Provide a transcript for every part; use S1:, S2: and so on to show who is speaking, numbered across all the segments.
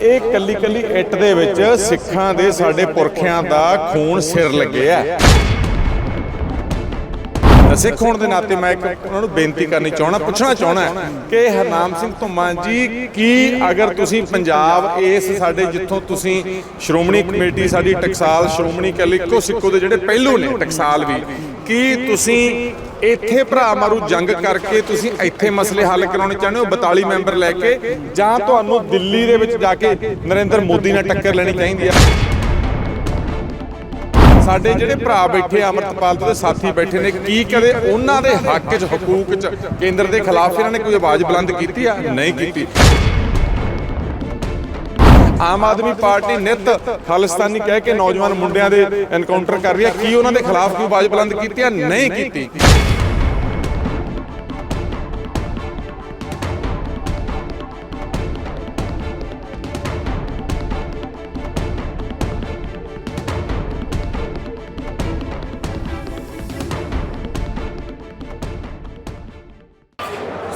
S1: ਇਹ ਕੱਲੀ ਕੱਲੀ ਇੱਟ ਦੇ ਵਿੱਚ ਸਿੱਖਾਂ ਦੇ ਸਾਡੇ ਪੁਰਖਿਆਂ ਦਾ ਖੂਨ ਸਿਰ ਲੱਗਿਆ। ਸਿੱਖ ਹੋਣ ਦੇ ਨਾਤੇ ਮੈਂ ਇੱਕ ਉਹਨਾਂ ਨੂੰ ਬੇਨਤੀ ਕਰਨੀ ਚਾਹਣਾ ਪੁੱਛਣਾ ਚਾਹਣਾ ਕਿ ਹਰਨਾਮ ਸਿੰਘ ਧੁੰਮਾ ਜੀ, ਕੀ ਅਗਰ ਤੁਸੀਂ ਪੰਜਾਬ, ਇਸ ਸਾਡੇ ਜਿੱਥੋਂ ਤੁਸੀਂ ਸ਼੍ਰੋਮਣੀ ਕਮੇਟੀ ਸਾਡੀ ਟਕਸਾਲ ਸ਼੍ਰੋਮਣੀ ਅਕਾਲੀ ਇੱਕੋ ਸਿੱਕੋ ਦੇ ਜਿਹੜੇ ਪਹਿਲੂ ਨੇ ਟਕਸਾਲ ਵੀ, ਕੀ ਤੁਸੀਂ ਇੱਥੇ ਭਰਾ ਮਾਰੂ ਜੰਗ ਕਰਕੇ ਤੁਸੀਂ ਇੱਥੇ ਮਸਲੇ ਹੱਲ ਕਰਾਉਣੇ ਚਾਹੁੰਦੇ ਹੋ 42 ਮੈਂਬਰ ਲੈ ਕੇ, ਜਾਂ ਤੁਹਾਨੂੰ ਦਿੱਲੀ ਦੇ ਵਿੱਚ ਜਾ ਕੇ ਨਰਿੰਦਰ ਮੋਦੀ ਨਾਲ ਟੱਕਰ ਲੈਣੀ ਚਾਹੀਦੀ ਹੈ? ਸਾਡੇ ਜਿਹੜੇ ਭਰਾ ਬੈਠੇ ਆ, ਦੇ ਸਾਥੀ ਬੈਠੇ ਨੇ ਕੀ ਕਦੇ ਉਹਨਾਂ ਦੇ ਹੱਕ 'ਚ ਹਕੂਕ 'ਚ ਕੇਂਦਰ ਦੇ ਖਿਲਾਫ ਇਹਨਾਂ ਨੇ ਕੋਈ ਆਵਾਜ਼ ਬੁਲੰਦ ਕੀਤੀ ਆ? ਨਹੀਂ ਕੀਤੀ। ਆਮ ਆਦਮੀ ਪਾਰਟੀ ਨਿਤ ਖਾਲਿਸਤਾਨੀ ਕਹਿ ਕੇ ਨੌਜਵਾਨ ਮੁੰਡਿਆਂ ਦੇ ਐਨਕਾਊਂਟਰ ਕਰ ਰਹੀ ਹੈ ਕੀ ਉਹਨਾਂ ਦੇ ਖਿਲਾਫ ਕੋਈ ਆਵਾਜ਼ ਬੁਲੰਦ ਕੀਤੀ ਆ? ਨਹੀਂ ਕੀਤੀ।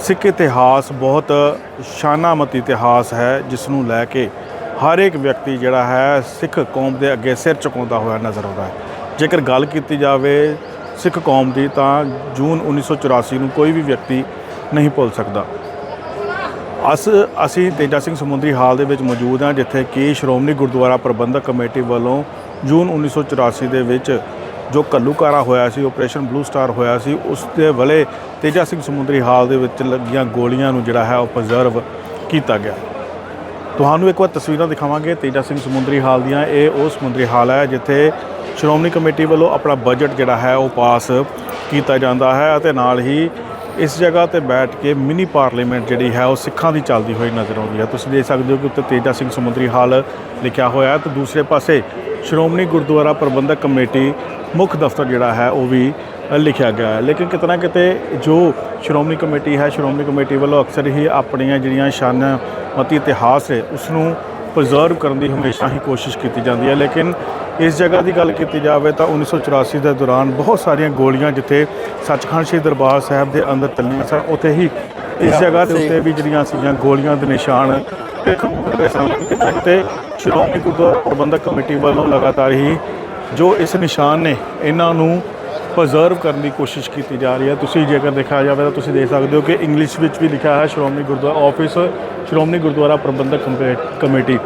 S2: ਸਿੱਖ ਇਤਿਹਾਸ ਬਹੁਤ ਸ਼ਾਨਾਮਤ ਇਤਿਹਾਸ ਹੈ ਜਿਸ ਨੂੰ ਲੈ ਕੇ ਹਰ ਇੱਕ ਵਿਅਕਤੀ ਜਿਹੜਾ ਹੈ ਸਿੱਖ ਕੌਮ ਦੇ ਅੱਗੇ ਸਿਰ ਝੁਕਾਉਂਦਾ ਹੋਇਆ ਨਜ਼ਰ ਆਉਂਦਾ ਹੈ। ਜੇਕਰ ਗੱਲ ਕੀਤੀ ਜਾਵੇ ਸਿੱਖ ਕੌਮ ਦੀ, ਤਾਂ ਜੂਨ 1984 ਨੂੰ ਕੋਈ ਵੀ ਵਿਅਕਤੀ ਨਹੀਂ ਭੁੱਲ ਸਕਦਾ। ਅਸ, ਅਸੀਂ ਤੇਜਾ ਸਿੰਘ ਸਮੁੰਦਰੀ ਹਾਲ ਦੇ ਵਿੱਚ ਮੌਜੂਦ ਹਾਂ, ਜਿੱਥੇ ਕਿ ਸ਼੍ਰੋਮਣੀ ਗੁਰਦੁਆਰਾ ਪ੍ਰਬੰਧਕ ਕਮੇਟੀ ਵੱਲੋਂ ਜੂਨ 1984 ਦੇ ਵਿੱਚ ਜੋ ਕੱਲੂਕਾਰਾ ਹੋਇਆ ਸੀ ਆਪਰੇਸ਼ਨ ਬਲੂ ਸਟਾਰ ਹੋਇਆ ਸੀ, ਉਸ ਦੇ ਵੇਲੇ ਤੇਜਾ ਸਿੰਘ ਸਮੁੰਦਰੀ ਹਾਲ ਦੇ ਵਿੱਚ ਲੱਗੀਆਂ ਗੋਲੀਆਂ ਨੂੰ ਜਿਹੜਾ ਹੈ ਉਹ ਪ੍ਰੀਜ਼ਰਵ ਕੀਤਾ ਗਿਆ। ਤੁਹਾਨੂੰ ਇੱਕ ਵਾਰ ਤਸਵੀਰਾਂ ਦਿਖਾਵਾਂਗੇ ਤੇਜਾ ਸਿੰਘ ਸਮੁੰਦਰੀ ਹਾਲ ਦੀਆਂ। ਇਹ ਉਹ ਸਮੁੰਦਰੀ ਹਾਲ ਹੈ ਜਿੱਥੇ ਸ਼੍ਰੋਮਣੀ ਕਮੇਟੀ ਵੱਲੋਂ ਆਪਣਾ ਬਜਟ ਜਿਹੜਾ ਹੈ ਉਹ ਪਾਸ ਕੀਤਾ ਜਾਂਦਾ ਹੈ ਅਤੇ ਨਾਲ ਹੀ ਇਸ ਜਗ੍ਹਾ ਤੇ ਬੈਠ ਕੇ ਮਿਨੀ ਪਾਰਲੀਮੈਂਟ ਜਿਹੜੀ ਹੈ ਉਹ ਸਿੱਖਾਂ ਦੀ ਚੱਲਦੀ ਹੋਈ ਨਜ਼ਰ ਆਉਂਦੀ ਹੈ। ਤੁਸੀਂ ਦੇਖ ਸਕਦੇ ਹੋ ਕਿ ਉੱਤੇ ਤੇਜਾ ਸਿੰਘ ਸਮੁੰਦਰੀ ਹਾਲ ਲਿਖਿਆ ਹੋਇਆ ਹੈ। ਤੇ ਦੂਸਰੇ ਪਾਸੇ ਸ਼੍ਰੋਮਣੀ ਗੁਰਦੁਆਰਾ ਪ੍ਰਬੰਧਕ ਕਮੇਟੀ ਮੁੱਖ ਦਫ਼ਤਰ ਜਿਹੜਾ ਹੈ ਉਹ ਵੀ ਲਿਖਿਆ ਗਿਆ ਹੈ। ਲੇਕਿਨ ਕਿਤੇ ਨਾ ਕਿਤੇ ਜੋ ਸ਼੍ਰੋਮਣੀ ਕਮੇਟੀ ਹੈ, ਸ਼੍ਰੋਮਣੀ ਕਮੇਟੀ ਵੱਲੋਂ ਅਕਸਰ ਹੀ ਆਪਣੀਆਂ ਜਿਹੜੀਆਂ ਸ਼ਾਨ, ਮਤੀ ਇਤਿਹਾਸ ਹੈ ਉਸ ਨੂੰ ਪ੍ਰੀਜ਼ਰਵ ਕਰਨ ਦੀ ਹਮੇਸ਼ਾ ਹੀ ਕੋਸ਼ਿਸ਼ ਕੀਤੀ ਜਾਂਦੀ ਹੈ। ਲੇਕਿਨ ਇਸ ਜਗ੍ਹਾ ਦੀ ਗੱਲ ਕੀਤੀ ਜਾਵੇ ਤਾਂ 1984 ਦੇ ਦੌਰਾਨ ਬਹੁਤ ਸਾਰੀਆਂ ਗੋਲੀਆਂ ਜਿੱਥੇ ਸੱਚਖੰਡ ਸ਼੍ਰੀ ਦਰਬਾਰ ਸਾਹਿਬ ਦੇ ਅੰਦਰ ਚੱਲੀਆਂ ਸਨ, ਉੱਥੇ ਹੀ ਇਸ ਜਗ੍ਹਾ ਦੇ ਉੱਤੇ ਵੀ ਜਿਹੜੀਆਂ ਸੀਗੀਆਂ ਗੋਲੀਆਂ ਦੇ ਨਿਸ਼ਾਨ ਤੇ ਸ਼੍ਰੋਮਣੀ ਗੁਰਦੁਆਰਾ ਪ੍ਰਬੰਧਕ ਕਮੇਟੀ ਵੱਲੋਂ ਲਗਾਤਾਰ ਹੀ ਜੋ ਇਸ ਨਿਸ਼ਾਨ ਨੇ ਇਹਨਾਂ ਨੂੰ ਪ੍ਰੀਜ਼ਰਵ ਕਰਨ ਦੀ ਕੋਸ਼ਿਸ਼ ਕੀਤੀ ਜਾ ਰਹੀ ਹੈ। ਤੁਸੀਂ ਜੇਕਰ ਦੇਖਿਆ ਜਾਵੇ ਤਾਂ ਤੁਸੀਂ ਦੇਖ ਸਕਦੇ ਹੋ ਕਿ ਇੰਗਲਿਸ਼ ਵਿੱਚ ਵੀ ਲਿਖਿਆ ਹੈ ਸ਼੍ਰੋਮਣੀ ਗੁਰਦੁਆਰਾ ਆਫਿਸ ਸ਼੍ਰੋਮਣੀ ਗੁਰਦੁਆਰਾ ਪ੍ਰਬੰਧਕ ਕੰਪੇ- ਕਮੇਟੀ।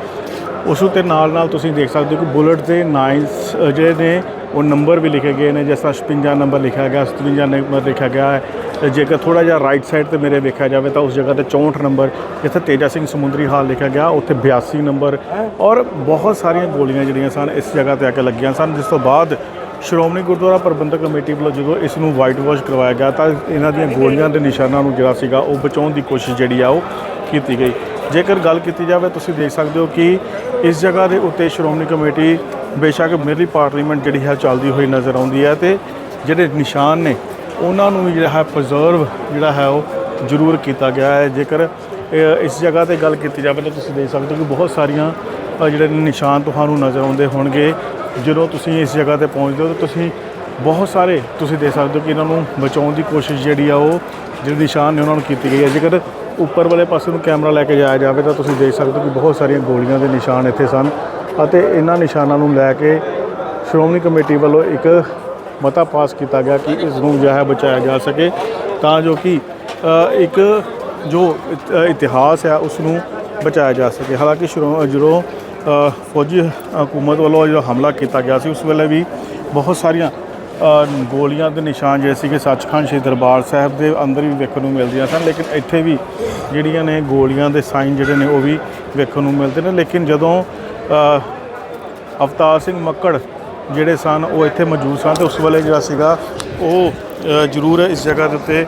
S2: ਉਸ ਉੱਤੇ ਨਾਲ ਨਾਲ ਤੁਸੀਂ ਦੇਖ ਸਕਦੇ ਹੋ ਕਿ ਬੁਲਟ ਦੇ ਨਾਈਨਸ ਜਿਹੜੇ ਨੇ, ਉਹ ਨੰਬਰ ਵੀ ਲਿਖੇ ਗਏ ਨੇ, ਜਿਸ ਤਰ੍ਹਾਂ 56 ਨੰਬਰ ਲਿਖਿਆ ਗਿਆ 57 ਨੰਬਰ ਲਿਖਿਆ ਗਿਆ ਹੈ। ਤੇ ਜੇਕਰ ਥੋੜਾ ਜਿਹਾ ਰਾਈਟ ਸਾਈਡ ਤੇ ਮੇਰੇ ਵੇਖਿਆ ਜਾਵੇ ਤਾਂ ਉਸ ਜਗ੍ਹਾ ਤੇ 64 ਨੰਬਰ ਜਿੱਥੇ ਤੇਜਾ ਸਿੰਘ ਸਮੁੰਦਰੀ ਹਾਲ ਲਿਖਿਆ ਗਿਆ, ਉੱਥੇ 82 ਨੰਬਰ ਔਰ ਬਹੁਤ ਸਾਰੀਆਂ ਗੋਲੀਆਂ ਜਿਹੜੀਆਂ ਸਨ, ਇਸ ਜਗ੍ਹਾ ਤੇ ਆ ਕੇ ਲੱਗੀਆਂ ਸਨ। ਜਿਸ ਤੋਂ ਬਾਅਦ ਸ਼੍ਰੋਮਣੀ ਗੁਰਦੁਆਰਾ ਪ੍ਰਬੰਧਕ ਕਮੇਟੀ ਵੱਲੋਂ ਜਦੋਂ ਇਸ ਨੂੰ ਵਾਈਟ ਵਾਸ਼ ਕਰਵਾਇਆ ਗਿਆ, ਤਾਂ ਇਹਨਾਂ ਦੀਆਂ ਗੋਲੀਆਂ ਦੇ ਨਿਸ਼ਾਨਾਂ ਨੂੰ ਜਿਹੜਾ ਸੀਗਾ, ਉਹ ਬਚਾਉਣ ਦੀ ਕੋਸ਼ਿਸ਼ ਜਿਹੜੀ ਆ, ਉਹ ਕੀਤੀ ਗਈ। ਜੇਕਰ ਗੱਲ ਕੀਤੀ ਜਾਵੇ, ਤੁਸੀਂ ਦੇਖ ਸਕਦੇ ਹੋ ਕਿ ਇਸ ਜਗ੍ਹਾ ਦੇ ਉੱਤੇ ਸ਼੍ਰੋਮਣੀ ਕਮੇਟੀ ਬੇਸ਼ੱਕ ਮੇਰੀ ਪਾਰਲੀਮੈਂਟ ਜਿਹੜੀ ਹੈ ਚੱਲਦੀ ਹੋਈ ਨਜ਼ਰ ਆਉਂਦੀ ਹੈ ਤੇ ਜਿਹੜੇ ਨਿਸ਼ਾਨ ਨੇ, ਉਹਨਾਂ ਨੂੰ ਵੀ ਜਿਹੜਾ ਹੈ ਪ੍ਰੀਜ਼ਰਵ ਜਿਹੜਾ ਹੈ ਉਹ ਜ਼ਰੂਰ ਕੀਤਾ ਗਿਆ ਹੈ। ਜੇਕਰ ਇਸ ਜਗ੍ਹਾ ਤੇ ਗੱਲ ਕੀਤੀ ਜਾਵੇ ਤਾਂ ਤੁਸੀਂ ਦੇਖ ਸਕਦੇ ਹੋ ਕਿ ਬਹੁਤ ਸਾਰੀਆਂ ਜਿਹੜੇ ਨਿਸ਼ਾਨ ਤੁਹਾਨੂੰ ਨਜ਼ਰ ਆਉਂਦੇ ਹੋਣਗੇ। ਜਦੋਂ ਤੁਸੀਂ ਇਸ ਜਗ੍ਹਾ ਤੇ ਪਹੁੰਚਦੇ ਹੋ ਤਾਂ ਤੁਸੀਂ ਬਹੁਤ ਸਾਰੇ ਤੁਸੀਂ ਦੇਖ ਸਕਦੇ ਹੋ ਕਿ ਇਹਨਾਂ ਨੂੰ ਬਚਾਉਣ ਦੀ ਕੋਸ਼ਿਸ਼ ਜਿਹੜੀ ਆ ਉਹ, ਜਿਹੜੇ ਨਿਸ਼ਾਨ ਨੇ ਉਹਨਾਂ ਨੂੰ ਕੀਤੀ ਗਈ ਹੈ। ਜੇਕਰ ਉੱਪਰ ਵਾਲੇ ਪਾਸੇ ਨੂੰ ਕੈਮਰਾ ਲੈ ਕੇ ਜਾਇਆ ਜਾਵੇ ਤਾਂ ਤੁਸੀਂ ਦੇਖ ਸਕਦੇ ਹੋ ਕਿ ਬਹੁਤ ਸਾਰੀਆਂ ਗੋਲੀਆਂ ਦੇ ਨਿਸ਼ਾਨ ਇੱਥੇ ਸਨ ਅਤੇ ਇਹਨਾਂ ਨਿਸ਼ਾਨਾਂ ਨੂੰ ਲੈ ਕੇ ਸ਼੍ਰੋਮਣੀ ਕਮੇਟੀ ਵੱਲੋਂ ਇੱਕ ਮਤਾ ਪਾਸ ਕੀਤਾ ਗਿਆ ਕਿ ਇਸ ਨੂੰ ਜਿਹੜਾ ਹੈ ਬਚਾਇਆ ਜਾ ਸਕੇ ਤਾਂ ਜੋ ਕਿ ਇੱਕ ਜੋ ਇਤਿਹਾਸ ਹੈ ਉਸ ਨੂੰ ਬਚਾਇਆ ਜਾ ਸਕੇ। ਹਾਲਾਂਕਿ ਸ਼੍ਰੋ- ਜਦੋਂ ਫੌਜੀ ਹਕੂਮਤ ਵੱਲੋਂ ਜੋ ਹਮਲਾ ਕੀਤਾ ਗਿਆ ਸੀ ਉਸ ਵੇਲੇ ਵੀ ਬਹੁਤ ਸਾਰੀਆਂ ਗੋਲੀਆਂ ਦੇ ਨਿਸ਼ਾਨ ਜਿਹੜੇ ਸੀਗੇ ਸੱਚਖੰਡ ਸ਼੍ਰੀ ਦਰਬਾਰ ਸਾਹਿਬ ਦੇ ਅੰਦਰ ਵੀ ਵੇਖਣ ਨੂੰ ਮਿਲਦੀਆਂ ਸਨ ਲੇਕਿਨ ਇੱਥੇ ਵੀ ਜਿਹੜੀਆਂ ਨੇ ਗੋਲੀਆਂ ਦੇ ਸਾਈਨ ਜਿਹੜੇ ਨੇ ਉਹ ਵੀ ਵੇਖਣ ਨੂੰ ਮਿਲਦੇ ਨੇ ਲੇਕਿਨ ਜਦੋਂ ਅਵਤਾਰ ਸਿੰਘ ਮੱਕੜ ਜਿਹੜੇ ਸਨ ਉਹ ਇੱਥੇ ਮੌਜੂਦ ਸਨ ਤੇ ਉਸ ਵੇਲੇ ਜਿਹੜਾ ਸੀਗਾ ਉਹ ਜ਼ਰੂਰ ਇਸ ਜਗ੍ਹਾ ਦੇ ਉੱਤੇ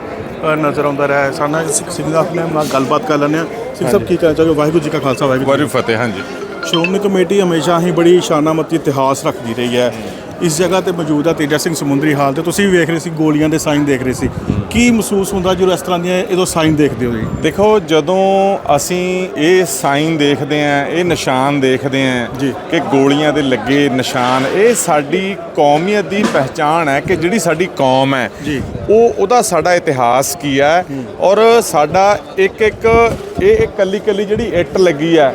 S2: ਨਜ਼ਰ ਆਉਂਦਾ ਰਿਹਾ ਹੈ। ਸਾਨਾ ਸਿੰਘ ਸਿੰਘ ਸਾਹਿਬ ਨੇ ਨਾਲ ਗੱਲਬਾਤ ਕਰ ਲੈਂਦੇ ਹਾਂ। ਸਿੰਘ ਸਾਹਿਬ ਕੀ ਕਹਿਣਾ ਚਾਹੋਗੇ? ਵਾਹਿਗੁਰੂ ਜੀ ਕਾ ਖਾਲਸਾ ਵਾਹਿਗੁਰੂ ਜੀ
S1: ਫਤਿਹ। ਹਾਂਜੀ।
S2: ਸ਼੍ਰੋਮਣੀ ਕਮੇਟੀ ਹਮੇਸ਼ਾ ਹੀ ਬੜੀ ਸ਼ਾਨਾਮਤੀ ਇਤਿਹਾਸ ਰੱਖਦੀ ਰਹੀ ਹੈ। ਇਸ ਜਗ੍ਹਾ ਤੇ ਮੌਜੂਦ ਆ ਤੇਜਾ ਸਿੰਘ ਸਮੁੰਦਰੀ ਹਾਲ ਤੇ ਤੁਸੀਂ ਵੀ ਵੇਖ ਰਹੇ ਸੀ ਗੋਲੀਆਂ ਦੇ ਸਾਈਨ ਦੇਖ ਰਹੇ ਸੀ। ਕੀ ਮਹਿਸੂਸ ਹੁੰਦਾ ਜਦੋਂ ਇਸ ਤਰ੍ਹਾਂ ਦੀਆਂ ਇਹਦੋਂ ਸਾਈਨ ਦੇਖਦੇ ਹੋ ਜੀ?
S1: ਦੇਖੋ ਜਦੋਂ ਅਸੀਂ ਇਹ ਸਾਈਨ ਦੇਖਦੇ ਆਂ ਇਹ ਨਿਸ਼ਾਨ ਦੇਖਦੇ ਆਂ। ਕਿ ਗੋਲੀਆਂ ਦੇ ਲੱਗੇ ਨਿਸ਼ਾਨ ਇਹ ਸਾਡੀ ਕੌਮੀਅਤ ਦੀ ਪਹਿਚਾਣ ਹੈ ਕਿ ਜਿਹੜੀ ਸਾਡੀ ਕੌਮ ਹੈ।
S2: ਜੀ।
S1: ਉਹ ਉਹਦਾ ਸਾਡਾ ਇਤਿਹਾਸ ਕੀ ਹੈ ਔਰ ਸਾਡਾ ਇੱਕ ਇੱਕ ਇਹ ਇੱਕ ਕੱਲੀ ਕੱਲੀ ਜਿਹੜੀ ਇੱਟ ਲੱਗੀ ਹੈ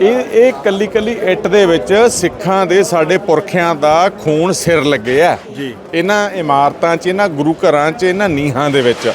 S1: ਇਹ ਇਹ ਕੱਲੀ ਕੱਲੀ ਇੱਟ ਦੇ ਵਿੱਚ ਸਿੱਖਾਂ ਦੇ ਸਾਡੇ ਪੁਰਖਿਆਂ ਦਾ ਖੂਨ ਸਿਰ ਲੱਗੇ ਆ।
S2: ਜੀ।
S1: ਇਹਨਾਂ ਇਮਾਰਤਾਂ 'ਚ ਇਹਨਾਂ ਗੁਰੂ ਘਰਾਂ 'ਚ ਇਹਨਾਂ ਨੀਹਾਂ ਦੇ ਵਿੱਚ।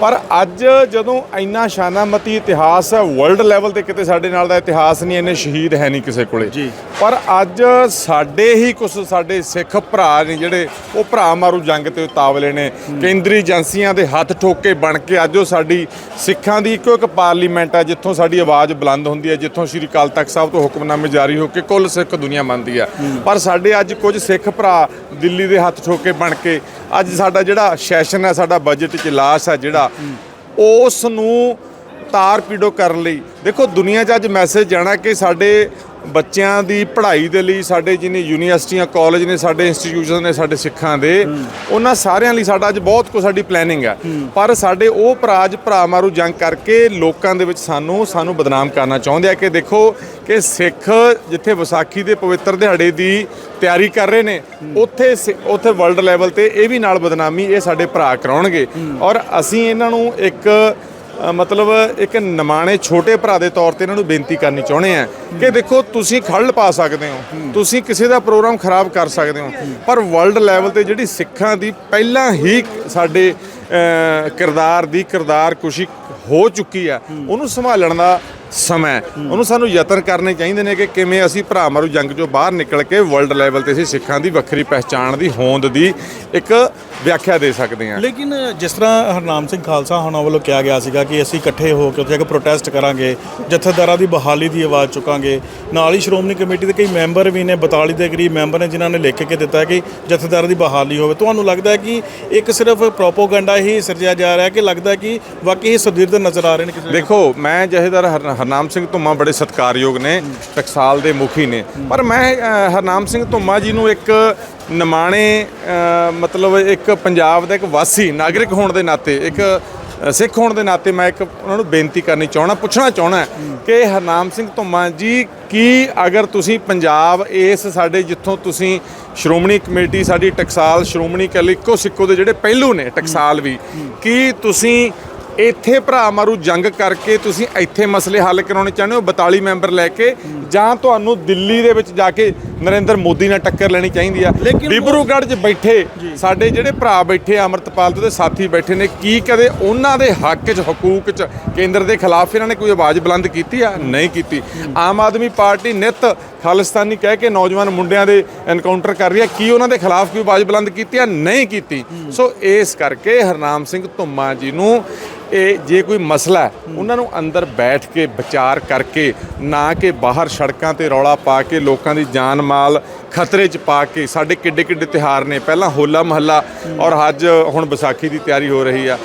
S1: ਪਰ ਅੱਜ ਜਦੋਂ ਇੰਨਾ ਸ਼ਾਨਾਮਤੀ ਇਤਿਹਾਸ ਹੈ ਵਰਲਡ ਲੈਵਲ ਤੇ ਕਿਤੇ ਸਾਡੇ ਨਾਲ ਦਾ ਇਤਿਹਾਸ ਨਹੀਂ ਇੰਨੇ ਸ਼ਹੀਦ ਹੈ ਨਹੀਂ ਕਿਸੇ ਕੋਲੇ।
S2: ਜੀ।
S1: ਪਰ ਅੱਜ ਸਾਡੇ ਹੀ ਕੁਝ ਸਾਡੇ ਸਿੱਖ ਭਰਾ ਨੇ ਜਿਹੜੇ ਉਹ ਭਰਾ ਮਾਰੂ ਜੰਗ ਤੇ ਉਤਾਵਲੇ ਨੇ। ਕੇਂਦਰੀ ਏਜੰਸੀਆਂ ਦੇ ਹੱਥ ਠੋਕ ਬਣ ਕੇ ਅੱਜ ਉਹ ਸਾਡੀ ਸਿੱਖਾਂ ਦੀ ਇੱਕੋ ਇੱਕ ਪਾਰਲੀਮੈਂਟ ਹੈ ਜਿੱਥੋਂ ਸਾਡੀ ਆਵਾਜ਼ ਬੁਲੰਦ ਹੁੰਦੀ ਹੈ ਜਿੱਥੋਂ ਸ੍ਰੀ ਅਕਾਲ ਤਖਤ ਸਾਹਿਬ ਤੋਂ ਹੁਕਮਨਾਮੇ ਜਾਰੀ ਹੋ ਕੇ ਕੁੱਲ ਸਿੱਖ ਦੁਨੀਆ ਮੰਨਦੀ ਹੈ। ਪਰ ਸਾਡੇ ਅੱਜ ਕੁਝ ਸਿੱਖ ਭਰਾ ਦਿੱਲੀ ਦੇ ਹੱਥ ਠੋਕ ਬਣ ਕੇ ਅੱਜ ਸਾਡਾ ਜਿਹੜਾ ਸੈਸ਼ਨ ਹੈ, ਸਾਡਾ ਬਜਟ ਚ ਲਾਸ ਹੈ ਜਿਹੜਾ, ਉਸ ਨੂੰ ਤਾਰ ਪੀੜੋ ਕਰਨ ਲਈ। ਦੇਖੋ, ਦੁਨੀਆ 'ਚ ਅੱਜ ਮੈਸੇਜ ਜਾਣਾ ਕਿ ਸਾਡੇ ਬੱਚਿਆਂ ਦੀ ਪੜ੍ਹਾਈ ਦੇ ਲਈ ਸਾਡੇ ਜਿਨੇ ਯੂਨੀਵਰਸਿਟੀਆਂ ਕਾਲਜ ਨੇ ਸਾਡੇ ਇੰਸਟੀਟਿਊਸ਼ਨ ਨੇ ਸਾਡੇ ਸਿੱਖਾਂ ਦੇ ਉਹਨਾਂ ਸਾਰਿਆਂ ਲਈ ਸਾਡਾ ਅੱਜ ਬਹੁਤ ਕੁਝ ਸਾਡੀ ਪਲੈਨਿੰਗ ਹੈ। ਪਰ ਸਾਡੇ ਉਹ ਭਰਾ ਅੱਜ ਭਰਾ ਮਾਰੂ ਜੰਗ ਕਰਕੇ ਲੋਕਾਂ ਦੇ ਵਿੱਚ ਸਾਨੂੰ ਸਾਨੂੰ ਬਦਨਾਮ ਕਰਨਾ ਚਾਹੁੰਦੇ ਆ ਕਿ ਦੇਖੋ ਕਿ ਸਿੱਖ ਜਿੱਥੇ ਵਿਸਾਖੀ ਦੇ ਪਵਿੱਤਰ ਦਿਹਾੜੇ ਦੀ ਤਿਆਰੀ ਕਰ ਰਹੇ ਨੇ ਉੱਥੇ ਉੱਥੇ ਵਰਲਡ ਲੈਵਲ ਤੇ ਇਹ ਵੀ ਨਾਲ ਬਦਨਾਮੀ ਇਹ ਸਾਡੇ ਭਰਾ ਕਰਾਉਣਗੇ। ਔਰ ਅਸੀਂ ਇਹਨਾਂ ਨੂੰ ਇੱਕ ਮਤਲਬ ਇੱਕ ਨਿਮਾਣੇ ਛੋਟੇ ਭਰਾ ਦੇ ਤੌਰ ਤੇ ਇਹਨਾਂ ਨੂੰ ਬੇਨਤੀ ਕਰਨੀ ਚਾਹੁੰਦੇ ਆ ਕਿ ਦੇਖੋ, ਤੁਸੀਂ ਖੜਲ ਪਾ ਸਕਦੇ ਹੋ। ਤੁਸੀਂ ਕਿਸੇ ਦਾ ਪ੍ਰੋਗਰਾਮ ਖਰਾਬ ਕਰ ਸਕਦੇ ਹੋ। ਪਰ ਵਰਲਡ ਲੈਵਲ ਤੇ ਜਿਹੜੀ ਸਿੱਖਾਂ ਦੀ ਪਹਿਲਾਂ ਹੀ ਸਾਡੇ ਕਿਰਦਾਰ ਦੀ ਕਿਰਦਾਰ ਕੁਸ਼ੀ ਹੋ ਚੁੱਕੀ ਆ, ਉਹਨੂੰ ਸੰਭਾਲਣ ਦਾ ਸਮਾਂ। ਉਹਨੂੰ ਸਾਨੂੰ ਯਤਨ ਕਰਨੇ ਚਾਹੀਦੇ ਨੇ ਕਿ ਕਿਵੇਂ ਅਸੀਂ ਭਰਾ ਮਾਰੂ ਜੰਗ ਚੋਂ ਬਾਹਰ ਨਿਕਲ ਕੇ ਵਰਲਡ ਲੈਵਲ ਤੇ ਅਸੀਂ ਸਿੱਖਾਂ ਦੀ ਵੱਖਰੀ ਪਹਿਚਾਣ ਦੀ ਹੋਂਦ ਦੀ ਇੱਕ ਵਿਆਖਿਆ ਦੇ ਸਕਦੇ ਹਾਂ
S2: ਲੇਕਿਨ ਜਿਸ ਤਰ੍ਹਾਂ ਹਰਨਾਮ ਸਿੰਘ ਖਾਲਸਾ ਹੁਣਾਂ ਵੱਲੋਂ ਕਿਹਾ ਗਿਆ ਸੀਗਾ ਕਿ ਅਸੀਂ ਇਕੱਠੇ ਹੋ ਕੇ ਉੱਥੇ ਇੱਕ ਪ੍ਰੋਟੈਸਟ ਕਰਾਂਗੇ ਜਥੇਦਾਰਾਂ ਦੀ ਬਹਾਲੀ ਦੀ ਆਵਾਜ਼ ਚੁੱਕਾਂਗੇ ਨਾਲ ਹੀ ਸ਼੍ਰੋਮਣੀ ਕਮੇਟੀ ਦੇ ਕਈ ਮੈਂਬਰ ਵੀ ਨੇ 42 ਦੇ ਕਰੀਬ ਮੈਂਬਰ ਨੇ ਜਿਨ੍ਹਾਂ ਨੇ ਲਿਖ ਕੇ ਦਿੱਤਾ ਕਿ ਜਥੇਦਾਰਾਂ ਦੀ ਬਹਾਲੀ ਹੋਵੇ ਤੁਹਾਨੂੰ ਲੱਗਦਾ ਹੈ ਕਿ ਇੱਕ ਸਿਰਫ ਪ੍ਰੋਪੋਗੈਂਡਾ ਹੀ ਸਿਰਜਿਆ ਜਾ ਰਿਹਾ ਹੈ ਕਿ ਲੱਗਦਾ ਹੈ ਕਿ ਵਾਕਈ ਇਹ ਸੁਦੀਰਦ ਨਜ਼ਰ ਆ ਰਹੇ ਨੇ ਕਿਸੇ
S1: ਦੇਖੋ ਮੈਂ ਜਥੇਦਾਰ ਹਰਨਾਮ ਸਿੰਘ ਧੁੰਮਾ ਬੜੇ ਸਤਿਕਾਰਯੋਗ ਨੇ, ਟਕਸਾਲ ਦੇ ਮੁਖੀ ਨੇ। ਪਰ ਮੈਂ ਹਰਨਾਮ ਸਿੰਘ ਧੁੰਮਾ ਜੀ ਨੂੰ ਇੱਕ ਨਿਮਾਣੇ ਮਤਲਬ ਇੱਕ ਪੰਜਾਬ ਦਾ ਇੱਕ ਵਾਸੀ, ਨਾਗਰਿਕ ਹੋਣ ਦੇ ਨਾਤੇ, ਇੱਕ ਸਿੱਖ ਹੋਣ ਦੇ ਨਾਤੇ ਮੈਂ ਇੱਕ ਉਹਨਾਂ ਨੂੰ ਬੇਨਤੀ ਕਰਨੀ ਚਾਹਣਾ ਪੁੱਛਣਾ ਚਾਹਣਾ ਕਿ ਹਰਨਾਮ ਸਿੰਘ ਧੁੰਮਾ ਜੀ ਕੀ ਅਗਰ ਤੁਸੀਂ ਪੰਜਾਬ, ਇਸ ਸਾਡੇ ਜਿੱਥੋਂ ਤੁਸੀਂ ਸ਼੍ਰੋਮਣੀ ਕਮੇਟੀ, ਸਾਡੀ ਟਕਸਾਲ ਸ਼੍ਰੋਮਣੀ ਕਲੀ ਇੱਕੋ ਸਿੱਕੋ ਦੇ ਜਿਹੜੇ ਪਹਿਲੂ ਨੇ, ਟਕਸਾਲ ਵੀ, ਕੀ ਤੁਸੀਂ ਇੱਥੇ ਭਰਾ ਮਾਰੂ ਜੰਗ ਕਰਕੇ ਤੁਸੀਂ ਇੱਥੇ ਮਸਲੇ ਹੱਲ ਕਰਾਉਣੇ ਚਾਹੁੰਦੇ ਹੋ? 42 ਮੈਂਬਰ ਲੈ ਕੇ ਜਾਂ ਤੁਹਾਨੂੰ ਦਿੱਲੀ ਦੇ ਵਿੱਚ ਜਾ ਕੇ ਨਰਿੰਦਰ ਮੋਦੀ ਨਾਲ ਟੱਕਰ ਲੈਣੀ ਚਾਹੀਦੀ ਆ। ਡਿਬਰੂਗੜ੍ਹ 'ਚ ਬੈਠੇ ਸਾਡੇ ਜਿਹੜੇ ਭਰਾ ਬੈਠੇ ਅੰਮ੍ਰਿਤਪਾਲ ਤੇ ਸਾਥੀ ਬੈਠੇ ਨੇ ਕੀ ਕਦੇ ਉਹਨਾਂ ਦੇ ਹੱਕ 'ਚ ਹਕੂਕ 'ਚ ਕੇਂਦਰ ਦੇ ਖਿਲਾਫ ਇਹਨਾਂ ਨੇ ਕੋਈ ਆਵਾਜ਼ ਬੁਲੰਦ ਕੀਤੀ ਆ? ਨਹੀਂ ਕੀਤੀ। ਆਮ ਆਦਮੀ ਪਾਰਟੀ ਨਿਤ ਖਾਲਿਸਤਾਨੀ ਕਹਿ ਕੇ ਨੌਜਵਾਨ ਮੁੰਡਿਆਂ ਦੇ ਐਨਕਾਊਂਟਰ ਕਰ ਰਹੀ ਆ। ਕੀ ਉਹਨਾਂ ਦੇ ਖਿਲਾਫ ਕੋਈ ਆਵਾਜ਼ ਬੁਲੰਦ ਕੀਤੀ ਆ? ਨਹੀਂ ਕੀਤੀ। ਸੋ ਇਸ ਕਰਕੇ ਹਰਨਾਮ ਸਿੰਘ ਧੁੰਮਾ ਜੀ ਨੂੰ ਇਹ ਜੇ ਕੋਈ ਮਸਲਾ ਹੈ। ਉਹਨਾਂ ਨੂੰ ਅੰਦਰ ਬੈਠ ਕੇ ਵਿਚਾਰ ਕਰਕੇ ਨਾ ਕਿ ਬਾਹਰ ਸੜਕਾਂ ਤੇ ਰੌਲਾ ਪਾ ਕੇ ਲੋਕਾਂ ਦੀ ਜਾਨ ਮਾਲ ਖਤਰੇ 'ਚ ਪਾ ਕੇ ਸਾਡੇ ਕਿੱਡੇ ਕਿੱਡੇ ਤਿਹਾਰ ਨੇ। ਪਹਿਲਾਂ ਹੋਲਾ ਮਹੱਲਾ ਔਰ ਅੱਜ ਹੁਣ ਵਿਸਾਖੀ ਦੀ ਤਿਆਰੀ ਹੋ ਰਹੀ ਆ।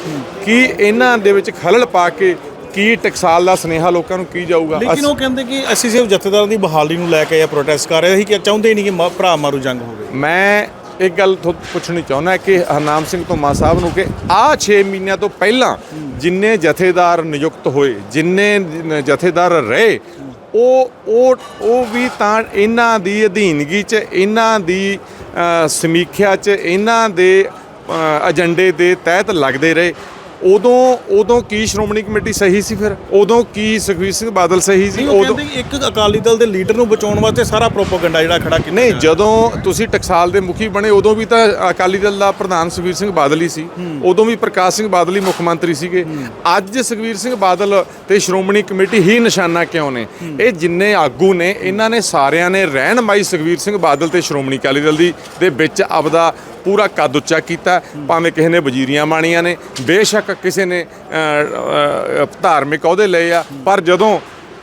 S1: ਕੀ ਇਹਨਾਂ ਦੇ ਵਿੱਚ ਖਲਲ ਪਾ ਕੇ ਕੀ ਟਕਸਾਲ ਦਾ ਸਨੇਹਾ ਲੋਕਾਂ ਨੂੰ ਕੀ ਜਾਊਗਾ?
S2: ਲੇਕਿਨ ਉਹ ਕਹਿੰਦੇ ਕਿ ਅਸੀਂ ਸਿਰਫ ਜਥੇਦਾਰਾਂ ਦੀ ਬਹਾਲੀ ਨੂੰ ਲੈ ਕੇ ਇਹ ਪ੍ਰੋਟੈਸਟ ਕਰ ਰਹੇ ਸੀ ਕਿ ਚਾਹੁੰਦੇ ਨਹੀਂ ਕਿ ਭਰਾ ਮਾਰੂ ਜੰਗ ਹੋਵੇ।
S1: ਮੈਂ ਇੱਕ ਗੱਲ ਤੁਹਾਨੂੰ ਪੁੱਛਣੀ ਚਾਹੁੰਦਾ ਕਿ ਹਰਨਾਮ ਸਿੰਘ ਧੁੰਮਾ ਸਾਹਿਬ ਨੂੰ ਕਿ ਆਹ 6 ਮਹੀਨਿਆਂ ਤੋਂ ਪਹਿਲਾਂ ਜਿੰਨੇ ਜਥੇਦਾਰ ਨਿਯੁਕਤ ਹੋਏ ਜਿੰਨੇ ਜਥੇਦਾਰ ਰਹੇ ਉਹ ਉਹ ਉਹ ਵੀ ਤਾਂ ਇਹਨਾਂ ਦੀ ਅਧੀਨਗੀ 'ਚ, ਇਹਨਾਂ ਦੀ ਸਮੀਖਿਆ 'ਚ, ਇਹਨਾਂ ਦੇ ਏਜੰਡੇ ਦੇ ਤਹਿਤ ਲੱਗਦੇ ਰਹੇ। ਉਦੋਂ ਉਦੋਂ ਕੀ ਸ਼੍ਰੋਮਣੀ ਕਮੇਟੀ ਸਹੀ ਸੀ ਫਿਰ? ਉਦੋਂ ਕੀ ਸੁਖਬੀਰ ਸਿੰਘ ਬਾਦਲ ਸਹੀ ਸੀ?
S2: ਕਿ ਇੱਕ ਅਕਾਲੀ ਦਲ ਦੇ ਲੀਡਰ ਨੂੰ ਬਚਾਉਣ ਵਾਸਤੇ ਸਾਰਾ ਪ੍ਰੋਪੋਗੈਂਡਾ ਜਿਹੜਾ ਖੜਾ ਕੀਤਾ
S1: ਨਹੀਂ। ਜਦੋਂ ਤੁਸੀਂ ਟਕਸਾਲ ਦੇ ਮੁਖੀ ਬਣੇ ਉਦੋਂ ਵੀ ਤਾਂ ਅਕਾਲੀ ਦਲ ਦਾ ਪ੍ਰਧਾਨ ਸੁਖਬੀਰ ਸਿੰਘ ਬਾਦਲ ਹੀ ਸੀ। ਉਦੋਂ ਵੀ ਪ੍ਰਕਾਸ਼ ਸਿੰਘ ਬਾਦਲ ਹੀ ਮੁੱਖ ਮੰਤਰੀ ਸੀਗੇ। ਅੱਜ ਸੁਖਬੀਰ ਸਿੰਘ ਬਾਦਲ ਤੇ ਸ਼੍ਰੋਮਣੀ ਕਮੇਟੀ ਹੀ ਨਿਸ਼ਾਨਾ ਕਿਉਂ ਨੇ? ਇਹ ਜਿੰਨੇ ਆਗੂ ਨੇ ਇਹਨਾਂ ਨੇ ਸਾਰਿਆਂ ਨੇ ਰਹਿਨਮਾਈ ਸੁਖਬੀਰ ਸਿੰਘ ਬਾਦਲ ਤੇ ਸ਼੍ਰੋਮਣੀ ਅਕਾਲੀ ਦਲ ਦੀ ਦੇ ਵਿੱਚ ਆਪਦਾ ਪੂਰਾ ਕੱਦ ਉੱਚਾ ਕੀਤਾ। ਭਾਵੇਂ ਕਿਸੇ ਨੇ ਵਜ਼ੀਰੀਆਂ ਮਾਣੀਆਂ ਨੇ, ਬੇਸ਼ੱਕ ਕਿਸੇ ਨੇ ਧਾਰਮਿਕ ਅਹੁਦੇ ਲਏ ਆ, ਪਰ ਜਦੋਂ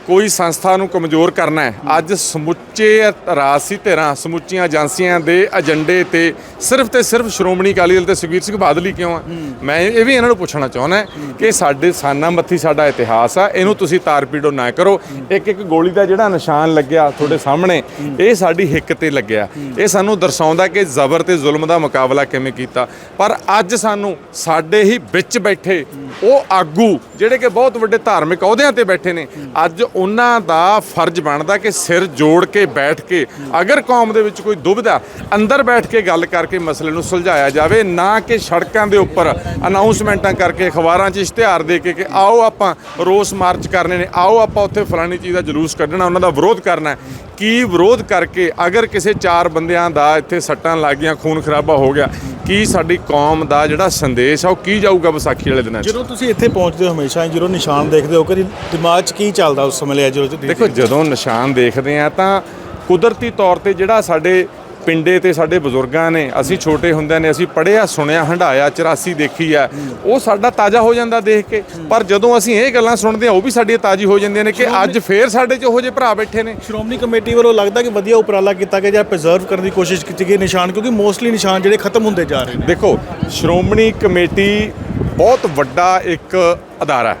S1: ਕੋਈ ਸੰਸਥਾ ਨੂੰ ਕਮਜ਼ੋਰ ਕਰਨਾ ਹੈ। ਅੱਜ ਸਮੁੱਚੇ ਰਾਜਸੀ ਧਿਰਾਂ ਸਮੁੱਚੀਆਂ ਏਜੰਸੀਆਂ ਦੇ ਏਜੰਡੇ ਤੇ ਸਿਰਫ ਤੇ ਸਿਰਫ ਸ਼੍ਰੋਮਣੀ ਅਕਾਲੀ ਦਲ ਤੇ ਸੁਖਬੀਰ ਸਿੰਘ ਬਾਦਲ ਹੀ ਕਿਉਂ ਆ? ਮੈਂ ਇਹ ਵੀ ਇਹਨਾਂ ਨੂੰ ਪੁੱਛਣਾ ਚਾਹੁੰਦਾ ਕਿ ਸਾਡੇ ਸਾਨਾ ਮੱਥੀ ਸਾਡਾ ਇਤਿਹਾਸ ਆ ਇਹਨੂੰ ਤੁਸੀਂ ਤਾਰਪੀੜੋ ਨਾ ਕਰੋ। ਇੱਕ ਇੱਕ ਗੋਲੀ ਦਾ ਜਿਹੜਾ ਨਿਸ਼ਾਨ ਲੱਗਿਆ ਤੁਹਾਡੇ ਸਾਹਮਣੇ ਇਹ ਸਾਡੀ ਹਿੱਕ ਤੇ ਲੱਗਿਆ। ਇਹ ਸਾਨੂੰ ਦਰਸਾਉਂਦਾ ਕਿ ਜ਼ਬਰ ਤੇ ਜ਼ੁਲਮ ਦਾ ਮੁਕਾਬਲਾ ਕਿਵੇਂ ਕੀਤਾ। ਪਰ ਅੱਜ ਸਾਨੂੰ ਸਾਡੇ ਹੀ ਵਿੱਚ ਬੈਠੇ ਉਹ ਆਗੂ ਜਿਹੜੇ ਕਿ ਬਹੁਤ ਵੱਡੇ ਧਾਰਮਿਕ ਅਹੁਦਿਆਂ ਤੇ ਬੈਠੇ ਨੇ ਅੱਜ ਉਹਨਾਂ ਦਾ ਫਰਜ਼ ਬਣਦਾ ਕਿ ਸਿਰ ਜੋੜ ਕੇ ਬੈਠ ਕੇ ਅਗਰ ਕੌਮ ਦੇ ਵਿੱਚ ਕੋਈ ਦੁਬਿਧਾ ਅੰਦਰ ਬੈਠ ਕੇ ਗੱਲ ਕਰਕੇ ਮਸਲੇ ਨੂੰ ਸੁਲਝਾਇਆ ਜਾਵੇ, ਨਾ ਕਿ ਸੜਕਾਂ ਦੇ ਉੱਪਰ ਅਨਾਉਂਸਮੈਂਟਾਂ ਕਰਕੇ ਅਖਬਾਰਾਂ 'ਚ ਇਸ਼ਤਿਹਾਰ ਦੇ ਕੇ ਕਿ ਆਓ ਆਪਾਂ ਰੋਸ ਮਾਰਚ ਕਰਨੇ ਨੇ, ਆਓ ਆਪਾਂ ਉੱਥੇ ਫਲਾਣੀ ਚੀਜ਼ ਦਾ ਜਲੂਸ ਕੱਢਣਾ, ਉਹਨਾਂ ਦਾ ਵਿਰੋਧ ਕਰਨਾ ਕੀ ਵਿਰੋਧ ਕਰਕੇ ਅਗਰ ਕਿਸੇ ਚਾਰ ਬੰਦਿਆਂ ਦਾ ਇੱਥੇ ਸੱਟਾਂ ਲੱਗ ਗਈਆਂ ਖੂਨ ਖਰਾਬਾ ਹੋ ਗਿਆ ਕੀ ਸਾਡੀ ਕੌਮ ਦਾ ਜਿਹੜਾ ਸੰਦੇਸ਼ ਆ ਉਹ ਕੀ ਜਾਊਗਾ ਵਿਸਾਖੀ ਵਾਲੇ ਦਿਨਾਂ 'ਚ?
S2: ਜਦੋਂ ਤੁਸੀਂ ਇੱਥੇ ਪਹੁੰਚਦੇ ਹੋ ਹਮੇਸ਼ਾ ਜਦੋਂ ਨਿਸ਼ਾਨ ਦੇਖਦੇ ਹੋ ਕਿ ਦਿਮਾਗ 'ਚ ਕੀ ਚੱਲਦਾ ਉਸ ਸਮੇਂ ਲਿਆ ਜਦੋਂ
S1: ਦੇਖੋ ਜਦੋਂ ਨਿਸ਼ਾਨ ਦੇਖਦੇ ਆ ਤਾਂ ਕੁਦਰਤੀ ਤੌਰ ਤੇ ਜਿਹੜਾ ਸਾਡੇ ਪਿੰਡੇ ਤੇ ਸਾਡੇ ਬਜ਼ੁਰਗਾਂ ਨੇ ਅਸੀਂ ਛੋਟੇ ਹੁੰਦਿਆਂ ਨੇ ਅਸੀਂ ਪੜ੍ਹਿਆ ਸੁਣਿਆ ਹੰਡਾਇਆ 84 ਦੇਖੀ ਆ ਉਹ ਸਾਡਾ ਤਾਜ਼ਾ ਹੋ ਜਾਂਦਾ ਦੇਖ ਕੇ। ਪਰ ਜਦੋਂ ਅਸੀਂ ਇਹ ਗੱਲਾਂ ਸੁਣਦੇ ਆ ਉਹ ਵੀ ਸਾਡੀ ਤਾਜ਼ੀ ਹੋ ਜਾਂਦੀਆਂ ਨੇ ਕਿ ਅੱਜ ਫੇਰ ਸਾਡੇ 'ਚ ਉਹੋ ਜਿਹੇ ਭਰਾ ਬੈਠੇ ਨੇ।
S2: ਸ਼੍ਰੋਮਣੀ ਕਮੇਟੀ ਵੱਲੋਂ ਲੱਗਦਾ ਕਿ ਵਧੀਆ ਉਪਰਾਲਾ ਕੀਤਾ ਗਿਆ ਜਾਂ ਪ੍ਰੀਜ਼ਰਵ ਕਰਨ ਦੀ ਕੋਸ਼ਿਸ਼ ਕੀਤੀ ਗਈ ਨਿਸ਼ਾਨ ਕਿਉਂਕਿ ਮੋਸਟਲੀ ਨਿਸ਼ਾਨ ਜਿਹੜੇ ਖਤਮ ਹੁੰਦੇ ਜਾ ਰਹੇ ਨੇ।
S1: ਦੇਖੋ ਸ਼੍ਰੋਮਣੀ ਕਮੇਟੀ ਬਹੁਤ ਵੱਡਾ ਇੱਕ ਅਦਾਰਾ ਹੈ।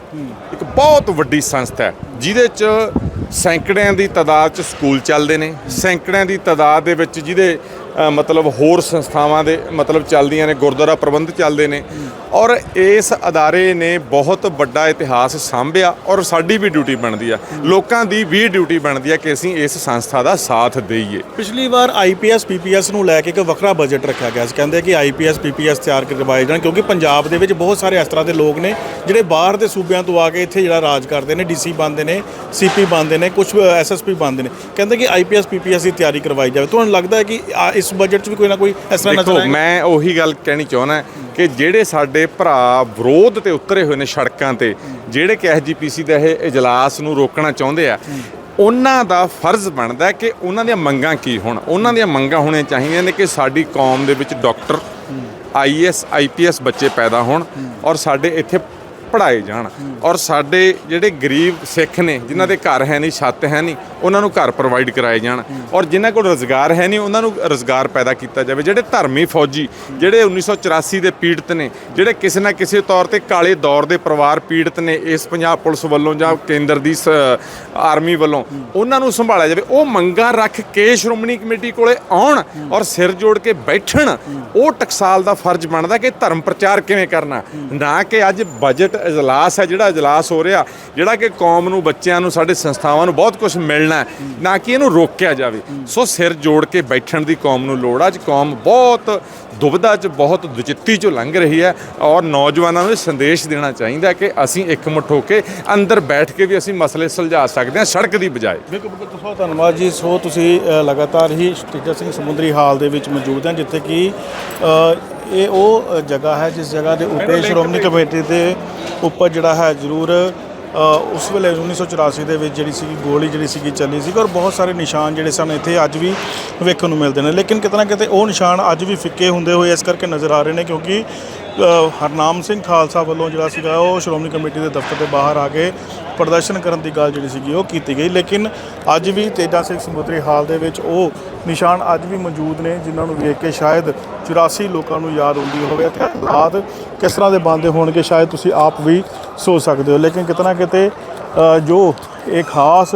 S1: ਇੱਕ ਬਹੁਤ ਵੱਡੀ ਸੰਸਥਾ ਹੈ ਜਿਹਦੇ 'ਚ ਸੈਂਕੜਿਆਂ ਦੀ ਤਾਦਾਦ 'ਚ ਸਕੂਲ ਚੱਲਦੇ ਨੇ, ਸੈਂਕੜਿਆਂ ਦੀ ਤਾਦਾਦ ਦੇ ਵਿੱਚ ਜਿਹਦੇ ਮਤਲਬ ਹੋਰ ਸੰਸਥਾਵਾਂ ਦੇ ਮਤਲਬ ਚੱਲਦੀਆਂ ਨੇ, ਗੁਰਦੁਆਰਾ ਪ੍ਰਬੰਧ ਚੱਲਦੇ ਨੇ ਔਰ ਇਸ ਅਦਾਰੇ ਨੇ ਬਹੁਤ ਵੱਡਾ ਇਤਿਹਾਸ ਸਾਂਭਿਆ ਔਰ ਸਾਡੀ ਵੀ ਡਿਊਟੀ ਬਣਦੀ ਆ। ਲੋਕਾਂ ਦੀ ਵੀ ਡਿਊਟੀ ਬਣਦੀ ਆ ਕਿ ਅਸੀਂ ਇਸ ਸੰਸਥਾ ਦਾ ਸਾਥ ਦੇਈਏ।
S2: ਪਿਛਲੀ ਵਾਰ ਆਈਪੀਐਸ ਪੀਪੀਐਸ ਨੂੰ ਲੈ ਕੇ ਇੱਕ ਵੱਖਰਾ ਬਜਟ ਰੱਖਿਆ ਗਿਆ ਸੀ। ਕਹਿੰਦੇ ਕਿ ਆਈਪੀਐਸ ਪੀਪੀਐਸ ਤਿਆਰ ਕਰਵਾਏ ਜਾਣ ਕਿਉਂਕਿ ਪੰਜਾਬ ਦੇ ਵਿੱਚ ਬਹੁਤ ਸਾਰੇ ਇਸ ਤਰ੍ਹਾਂ ਦੇ ਲੋਕ ਨੇ ਜਿਹੜੇ ਬਾਹਰ ਦੇ ਸੂਬਿਆਂ ਤੋਂ ਆ ਕੇ ਇੱਥੇ ਜਿਹੜਾ ਰਾਜ ਕਰਦੇ ਨੇ ਡੀਸੀ ਬਣਦੇ ਨੇ ਸੀਪੀ ਬਣਦੇ ਨੇ ਕੁਝ ਐਸਐਸਪੀ ਬਣਦੇ ਨੇ। ਕਹਿੰਦੇ ਕਿ ਆਈਪੀਐਸ ਪੀਪੀਐਸ ਦੀ ਤਿਆਰੀ ਕਰਵਾਈ ਜਾਵੇ। ਤੁਹਾਨੂੰ ਲੱਗਦਾ ਹੈ ਕਿ ਇਸ ਬਜਟ 'ਚ ਵੀ ਕੋਈ ਨਾ ਕੋਈ ਇਸ ਤਰ੍ਹਾਂ ਨਜ਼ਰ ਆਏਗਾ?
S1: ਮੈਂ ਉਹੀ ਗੱਲ ਕਹਿਣੀ ਚਾਹੁੰਦਾ ਕਿ ਜਿਹੜੇ ਸਾਡੇ ਭਰਾ ਵਿਰੋਧ ਤੇ ਉਤਰੇ ਹੋਏ ਨੇ ਸੜਕਾਂ ਤੇ, ਜਿਹੜੇ ਕਿ ਐਸਜੀਪੀਸੀ ਦਾ ਇਹ ਇਜਲਾਸ ਨੂੰ ਰੋਕਣਾ ਚਾਹੁੰਦੇ ਆ, ਉਹਨਾਂ ਦਾ ਫਰਜ਼ ਬਣਦਾ ਕਿ ਉਹਨਾਂ ਦੀਆਂ ਮੰਗਾਂ ਕੀ ਹੋਣ। ਉਹਨਾਂ ਦੀਆਂ ਮੰਗਾਂ ਹੋਣੀਆਂ ਚਾਹੀਦੀਆਂ ਨੇ ਕਿ ਸਾਡੀ ਕੌਮ ਦੇ ਵਿੱਚ ਡਾਕਟਰ ਆਈਐਸ ਆਈਪੀਐਸ ਬੱਚੇ ਪੈਦਾ ਹੋਣ ਔਰ ਸਾਡੇ ਇੱਥੇ ਪੜ੍ਹਾਏ ਜਾਣ। ਔਰ ਸਾਡੇ ਜਿਹੜੇ ਗਰੀਬ ਸਿੱਖ ਨੇ, ਜਿਨ੍ਹਾਂ ਦੇ ਘਰ ਹੈ ਨਹੀਂ, ਛੱਤ ਹੈ ਨਹੀਂ, ਉਹਨਾਂ ਨੂੰ ਘਰ ਪ੍ਰੋਵਾਈਡ ਕਰਾਏ ਜਾਣ। ਔਰ ਜਿਨ੍ਹਾਂ ਕੋਲ ਰੋਜ਼ਗਾਰ ਹੈ ਨਹੀਂ, ਉਹਨਾਂ ਨੂੰ ਰੋਜ਼ਗਾਰ ਪੈਦਾ ਕੀਤਾ ਜਾਵੇ। ਜਿਹੜੇ ਧਰਮੀ ਫੌਜੀ, ਜਿਹੜੇ 1984 ਦੇ ਪੀੜਤ ਨੇ, ਜਿਹੜੇ ਕਿਸੇ ਨਾ ਕਿਸੇ ਤੌਰ ਤੇ ਕਾਲੇ ਦੌਰ ਦੇ ਪਰਿਵਾਰ ਪੀੜਤ ਨੇ, ਇਸ ਪੰਜਾਬ ਪੁਲਿਸ ਵੱਲੋਂ ਜਾਂ ਕੇਂਦਰ ਦੀ ਸ- ਆਰਮੀ ਵੱਲੋਂ, ਉਹਨਾਂ ਨੂੰ ਸੰਭਾਲਿਆ ਜਾਵੇ। ਉਹ ਮੰਗਾਂ ਰੱਖ ਕੇ ਸ਼੍ਰੋਮਣੀ ਕਮੇਟੀ ਕੋਲੇ ਆਉਣ ਔਰ ਸਿਰ ਜੋੜ ਕੇ ਬੈਠਣ, ਉਹ ਟਕਸਾਲ ਦਾ ਫਰਜ਼ ਬਣਦਾ ਕਿ ਧਰਮ ਪ੍ਰਚਾਰ ਕਿਵੇਂ ਕਰਨਾ। ਨਾ ਕਿ ਅੱਜ ਬਜਟ ਇਜਲਾਸ ਹੈ, ਜਿਹੜਾ ਇਜਲਾਸ ਹੋ ਰਿਹਾ, ਜਿਹੜਾ ਕਿ ਕੌਮ ਨੂੰ, ਬੱਚਿਆਂ ਨੂੰ, ਸਾਡੇ ਸੰਸਥਾਵਾਂ ਨੂੰ ਬਹੁਤ ਕੁਝ ਮਿਲਣਾ ਹੈ, ਨਾ ਕਿ ਇਹਨੂੰ ਰੋਕਿਆ ਜਾਵੇ। ਸੋ ਸਿਰ ਜੋੜ ਕੇ ਬੈਠਣ ਦੀ ਕੌਮ ਨੂੰ ਲੋੜ ਆ। ਅੱਜ ਕੌਮ ਬਹੁਤ ਦੁਬਿਧਾ 'ਚ, ਬਹੁਤ ਦੁਚਿੱਤੀ 'ਚੋਂ ਲੰਘ ਰਹੀ ਹੈ ਔਰ ਨੌਜਵਾਨਾਂ ਨੂੰ ਇਹ ਸੰਦੇਸ਼ ਦੇਣਾ ਚਾਹੀਦਾ ਕਿ ਅਸੀਂ ਇਕਮੁੱਠ ਹੋ ਕੇ ਅੰਦਰ ਬੈਠ ਕੇ ਵੀ ਅਸੀਂ ਮਸਲੇ ਸੁਲਝਾ ਸਕਦੇ ਹਾਂ, ਸੜਕ ਦੀ ਬਜਾਏ।
S2: ਬਿਲਕੁਲ ਬਿਲਕੁਲ ਬਹੁਤ ਧੰਨਵਾਦ ਜੀ। ਸੋ ਤੁਸੀਂ ਲਗਾਤਾਰ ਹੀ ਤੇਜਾ ਸਿੰਘ ਸਮੁੰਦਰੀ ਹਾਲ ਦੇ ਵਿੱਚ ਮੌਜੂਦ ਹਨ ਜਿੱਥੇ ਕਿ ਇਹ ਉਹ ਜਗ੍ਹਾ ਹੈ ਜਿਸ ਜਗ੍ਹਾ ਦੇ ਉੱਤੇ ਸ਼੍ਰੋਮਣੀ ਕਮੇਟੀ ਦੇ ਉੱਪਰ ਜਿਹੜਾ ਹੈ ਜ਼ਰੂਰ ਉਸ ਵੇਲੇ 1984 ਦੇ ਵਿੱਚ ਜਿਹੜੀ ਸੀਗੀ ਗੋਲੀ ਜਿਹੜੀ ਸੀਗੀ ਚੱਲੀ ਸੀ ਔਰ ਬਹੁਤ ਸਾਰੇ ਨਿਸ਼ਾਨ ਜਿਹੜੇ ਸਨ ਇੱਥੇ ਅੱਜ ਵੀ ਵੇਖਣ ਨੂੰ ਮਿਲਦੇ ਨੇ। ਲੇਕਿਨ ਕਿਤੇ ਨਾ ਕਿਤੇ ਉਹ ਨਿਸ਼ਾਨ ਅੱਜ ਵੀ ਫਿੱਕੇ ਹੁੰਦੇ ਹੋਏ ਇਸ ਕਰਕੇ ਨਜ਼ਰ ਆ ਰਹੇ ਨੇ ਕਿਉਂਕਿ ਹਰਨਾਮ ਸਿੰਘ ਖਾਲਸਾ ਵੱਲੋਂ ਜਿਹੜਾ ਸੀਗਾ ਉਹ ਸ਼੍ਰੋਮਣੀ ਕਮੇਟੀ ਦੇ ਦਫ਼ਤਰ ਦੇ ਬਾਹਰ ਆ ਕੇ ਪ੍ਰਦਰਸ਼ਨ ਕਰਨ ਦੀ ਗੱਲ ਜਿਹੜੀ ਸੀਗੀ ਉਹ ਕੀਤੀ ਗਈ। ਲੇਕਿਨ ਅੱਜ ਵੀ ਤੇਜਾ ਸਿੰਘ ਸਮੁੰਦਰੀ ਹਾਲ ਦੇ ਵਿੱਚ ਉਹ ਨਿਸ਼ਾਨ ਅੱਜ ਵੀ ਮੌਜੂਦ ਨੇ, ਜਿਨ੍ਹਾਂ ਨੂੰ ਵੇਖ ਕੇ ਸ਼ਾਇਦ 84 ਲੋਕਾਂ ਨੂੰ ਯਾਦ ਹੁੰਦੀ ਹੋਵੇ ਤੇ ਹਾਲਾਤ ਕਿਸ ਤਰ੍ਹਾਂ ਦੇ ਬਣਦੇ ਹੋਣਗੇ, ਸ਼ਾਇਦ ਤੁਸੀਂ ਆਪ ਵੀ ਸੋਚ ਸਕਦੇ ਹੋ। ਲੇਕਿਨ ਕਿਤੇ ਨਾ ਕਿਤੇ ਜੋ ਇਹ ਖਾਸ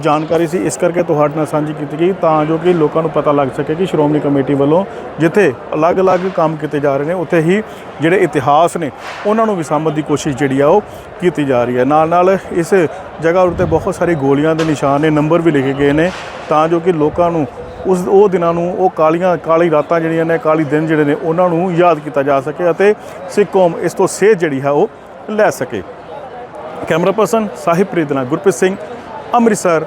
S2: ਜਾਣਕਾਰੀ ਸੀ, ਇਸ ਕਰਕੇ ਤੁਹਾਡੇ ਨਾਲ ਸਾਂਝੀ ਕੀਤੀ ਗਈ ਤਾਂ ਜੋ ਕਿ ਲੋਕਾਂ ਨੂੰ ਪਤਾ ਲੱਗ ਸਕੇ ਕਿ ਸ਼੍ਰੋਮਣੀ ਕਮੇਟੀ ਵੱਲੋਂ ਜਿੱਥੇ ਅਲੱਗ-ਅਲੱਗ ਕੰਮ ਕੀਤੇ ਜਾ ਰਹੇ ਨੇ, ਉੱਥੇ ਹੀ ਜਿਹੜੇ ਇਤਿਹਾਸ ਨੇ, ਉਹਨਾਂ ਨੂੰ ਵੀ ਸਾਂਭਣ ਦੀ ਕੋਸ਼ਿਸ਼ ਜਿਹੜੀ ਆ, ਉਹ ਕੀਤੀ ਜਾ ਰਹੀ ਹੈ। ਨਾਲ ਨਾਲ ਇਸ ਜਗ੍ਹਾ ਉੱਤੇ ਬਹੁਤ ਸਾਰੇ ਗੋਲੀਆਂ ਦੇ ਨਿਸ਼ਾਨ ਨੇ, ਨੰਬਰ ਵੀ ਲਿਖੇ ਗਏ ਨੇ ਤਾਂ ਜੋ ਕਿ ਲੋਕਾਂ ਨੂੰ ਉਸ ਉਹ ਦਿਨਾਂ ਨੂੰ ਉਹ ਕਾਲੀਆਂ, ਕਾਲੀ ਰਾਤਾਂ ਜਿਹੜੀਆਂ ਨੇ, ਕਾਲੀ ਦਿਨ ਜਿਹੜੇ ਨੇ, ਉਹਨਾਂ ਨੂੰ ਯਾਦ ਕੀਤਾ ਜਾ ਸਕੇ ਅਤੇ ਸਿੱਖ ਕੌਮ ਇਸ ਤੋਂ ਸੇਧ ਜਿਹੜੀ ਹੈ ਉਹ ਲੈ ਸਕੇ। ਕੈਮਰਾ ਪਰਸਨ ਸਾਹਿਬ ਪ੍ਰੀਤਨਾ ਗੁਰਪ੍ਰੀਤ ਸਿੰਘ, ਅੰਮ੍ਰਿਤਸਰ।